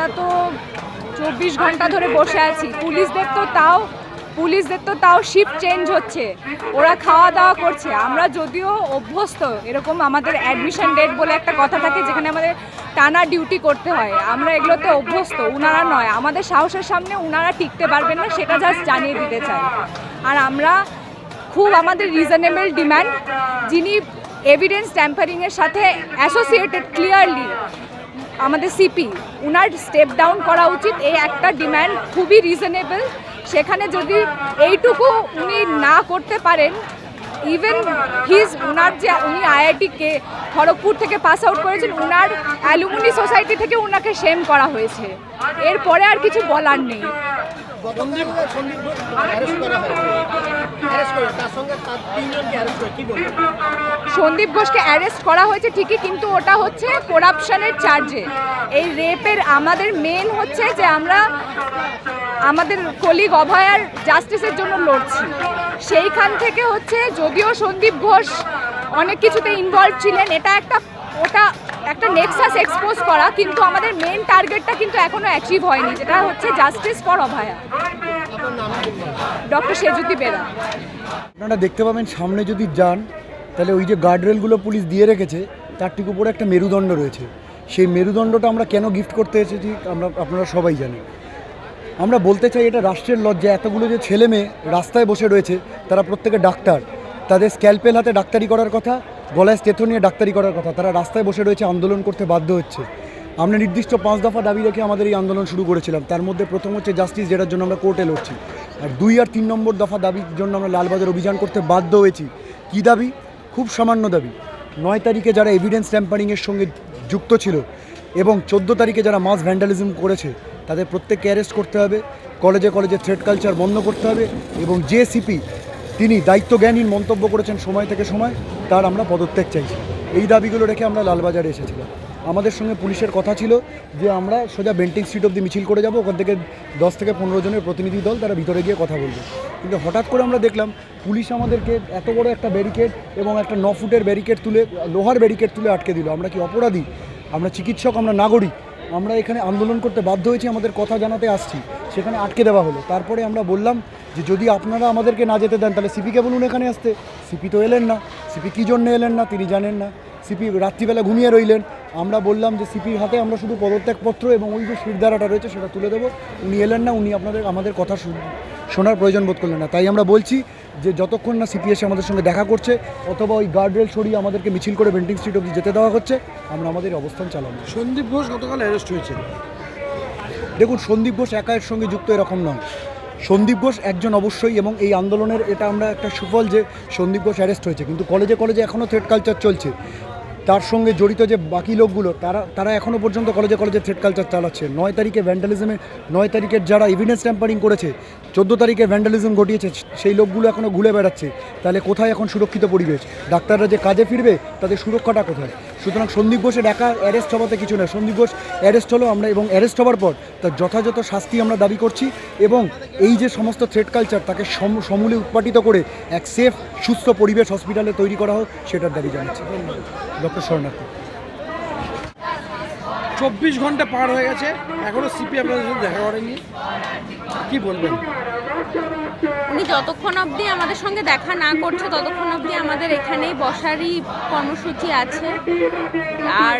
আমরা তো চব্বিশ ঘণ্টা ধরে বসে আছি। পুলিশদের তো তাও, পুলিশদের তো তাও শিফট চেঞ্জ হচ্ছে। ওরা খাওয়া দাওয়া করছে। আমরা যদিও অভ্যস্ত, এরকম আমাদের অ্যাডমিশন ডেট বলে একটা কথা থাকে যেখানে আমাদের টানা ডিউটি করতে হয়। আমরা এগুলোতে অভ্যস্ত, উনারা নয়। আমাদের সাহসের সামনে উনারা টিকতে পারবেন না, সেটা জাস্ট জানিয়ে দিতে চাই। আর আমরা খুব আমাদের রিজনেবল ডিমান্ড যিনি এভিডেন্স ট্যাম্পারিংয়ের সাথে অ্যাসোসিয়েটেড ক্লিয়ারলি আমাদের সিপি উনার স্টেপ ডাউন করা উচিত এই একটা ডিম্যান্ড খুবই রিজনেবল সেখানে যদি এইটুকু উনি না করতে পারেন ইভেন হিজ উনার যে উনি আইআইটিকে খড়গপুর থেকে পাস আউট করেছেন উনার অ্যালুমিনি সোসাইটি থেকে উনাকে সেম করা হয়েছে এরপরে আর কিছু বলার নেই সন্দীপ ঘোষকে অ্যারেস্ট করা হয়েছে ঠিকই, কিন্তু ওটা হচ্ছে করাপশনের চার্জে এই রেপের আমাদের মেন হচ্ছে যে আমরা আমাদের কলিগ অভয়ার জাস্টিসের জন্য লড়ছি। সেইখান থেকে হচ্ছে যদিও সন্দীপ ঘোষ অনেক কিছুতে ইনভলভ ছিলেন, এটা একটা, ওটা একটা নেক্সাস এক্সপোজ করা, কিন্তু আমাদের মেন টার্গেটটা কিন্তু এখনও অ্যাচিভ হয়নি, যেটা হচ্ছে justice for Abhaya? Doctor Sejuti Bera. আপনারা দেখতে পাবেন, সামনে যদি যান, তাহলে ওই যে গার্ডরেলগুলো পুলিশ দিয়ে রেখেছে, তার ঠিক উপরে একটা মেরুদণ্ড রয়েছে। সেই মেরুদণ্ডটা আমরা কেন গিফট করতে এসেছি, আমরা, আপনারা সবাই জানেন। আমরা বলতে চাই, এটা রাষ্ট্রের লজ্জা, এতগুলো যে ছেলে মেয়ে রাস্তায় বসে রয়েছে, তারা প্রত্যেকে ডাক্তার। তাদের স্ক্যালপেল হাতে ডাক্তারি করার কথা গলায় স্টেথো নিয়ে ডাক্তারি করার কথা। তারা রাস্তায় বসে রয়েছে, আন্দোলন করতে বাধ্য হচ্ছে। আমরা নির্দিষ্ট পাঁচ দফা দাবি রেখে আমাদের এই আন্দোলন শুরু করেছিলাম। তার মধ্যে প্রথম হচ্ছে জাস্টিস, যেটার জন্য আমরা কোর্টে লড়ছি। আর দুই আর তিন নম্বর দফা দাবির জন্য আমরা লালবাজার অভিযান করতে বাধ্য হয়েছি। কী দাবি? খুব সামান্য দাবি। নয় তারিখে যারা এভিডেন্স ট্যাম্পারিংয়ের সঙ্গে যুক্ত ছিল এবং চোদ্দ তারিখে যারা মাস ভ্যান্ডালিজম করেছে, তাদের প্রত্যেককে অ্যারেস্ট করতে হবে। কলেজে কলেজে থ্রেড কালচার বন্ধ করতে হবে এবং যে সিপি তিনি দায়িত্বজ্ঞানহীন মন্তব্য করেছেন সময় থেকে সময়, তার আমরা পদত্যাগ চাইছি। এই দাবিগুলো রেখে আমরা লালবাজারে এসেছিলাম। আমাদের সঙ্গে পুলিশের কথা ছিল যে আমরা সোজা বেন্টিং স্ট্রিট অব্দি মিছিল করে যাব, ওখান থেকে দশ থেকে পনেরো জনের প্রতিনিধি দল তারা ভিতরে গিয়ে কথা বলবে। কিন্তু হঠাৎ করে আমরা দেখলাম পুলিশ আমাদেরকে এত বড় একটা ব্যারিকেড এবং একটা ন ফুটের ব্যারিকেড তুলে, লোহার ব্যারিকেড তুলে আটকে দিল। আমরা কি অপরাধী? আমরা চিকিৎসক, আমরা নাগরিক। আমরা এখানে আন্দোলন করতে বাধ্য হয়েছি, আমাদের কথা জানাতে আসছি। সেখানে আটকে দেওয়া হলো। তারপরে আমরা বললাম যে, যদি আপনারা আমাদেরকে না যেতে দেন, তাহলে সিপিকে বলুন এখানে আসতে। সিপি তো এলেন না। সিপি কী জন্য এলেন না, তিনি জানেন না। সিপি রাত্রিবেলা ঘুমিয়ে রইলেন। আমরা বললাম যে, সিপির হাতে আমরা শুধু পদত্যাগপত্র এবং ওই যে শিরদারাটা রয়েছে, সেটা তুলে দেবো। উনি এলেন না, উনি আপনাদের, আমাদের কথা শুন- শোনার প্রয়োজন বোধ করলেন না। তাই আমরা বলছি যে যতক্ষণ না সিপি এসে আমাদের সঙ্গে দেখা করছে অথবা ওই গার্ডরেল সরিয়ে আমাদেরকে মিছিল করে বেন্টিং স্ট্রিট অব্দি যেতে দেওয়া হচ্ছে আমরা আমাদের অবস্থান চালাবো। সন্দীপ ঘোষ গতকাল অ্যারেস্ট হয়েছে। দেখুন সন্দীপ ঘোষ একা এর সঙ্গে যুক্ত এরকম নয়। সন্দীপ ঘোষ একজন অবশ্যই এবং এই আন্দোলনের এটা আমরা একটা সুফল যে সন্দীপ ঘোষ অ্যারেস্ট হয়েছে। কিন্তু কলেজে কলেজে এখনও থ্রেড কালচার চলছে। তার সঙ্গে জড়িত যে বাকি লোকগুলো, তারা তারা এখনও পর্যন্ত কলেজে কলেজে থ্রেড কালচার চালাচ্ছে। নয় তারিখে ভ্যান্ডালিজমে নয় তারিখের যারা এভিডেন্স ট্যাম্পারিং করেছে, চোদ্দ তারিখে ভ্যান্ডালিজম ঘটিয়েছে, সেই লোকগুলো এখনও ঘুরে বেড়াচ্ছে। তাহলে কোথায় এখন সুরক্ষিত পরিবেশ? ডাক্তাররা যে কাজে ফিরবে, তাদের সুরক্ষাটা কোথায়? সুতরাং সন্দীপ ঘোষের একা অ্যারেস্ট হওয়াতে কিছু না। সন্দীপ ঘোষ অ্যারেস্ট হলো আমরা এবং অ্যারেস্ট হওয়ার পর তার যথাযথ শাস্তি আমরা দাবি করছি এবং এই যে সমস্ত থ্রেড কালচার তাকে সম- সমূলে উৎপাটিত করে এক সেফ সুস্থ পরিবেশ হসপিটালে তৈরি করা হোক, সেটার দাবি জানাচ্ছি। ডক্টর শরণার্থী। চব্বিশ ঘণ্টা পার হয়ে গেছে। এখনও সিপি আপনাদের সাথে দেখা করেনি কি বলবেন? উনি যতক্ষণ অবধি আমাদের সঙ্গে দেখা না করছে ততক্ষণ অবধি আমাদের এখানেই বসারই কর্মসূচি আছে। আর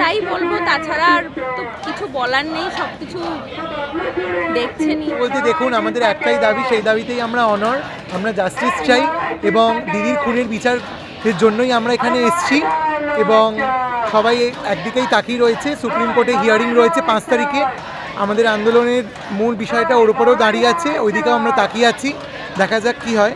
তাই বলব তাছাড়া আর তো কিছু বলার নেই সব কিছু দেখছেনই বলতে দেখুন আমাদের একটাই দাবি সেই দাবিতেই আমরা অনর আমরা জাস্টিস চাই এবং দিদির খুনের বিচারের জন্যই আমরা এখানে এসছি এবং সবাই একদিকেই তাকিয়ে রয়েছে। সুপ্রিম কোর্টে হিয়ারিং রয়েছে পাঁচ তারিখে। আমাদের আন্দোলনের মূল বিষয়টা ওর উপরেও দাঁড়িয়ে আছে, ওইদিকেও আমরা তাকিয়ে আছি। দেখা যাক কি হয়।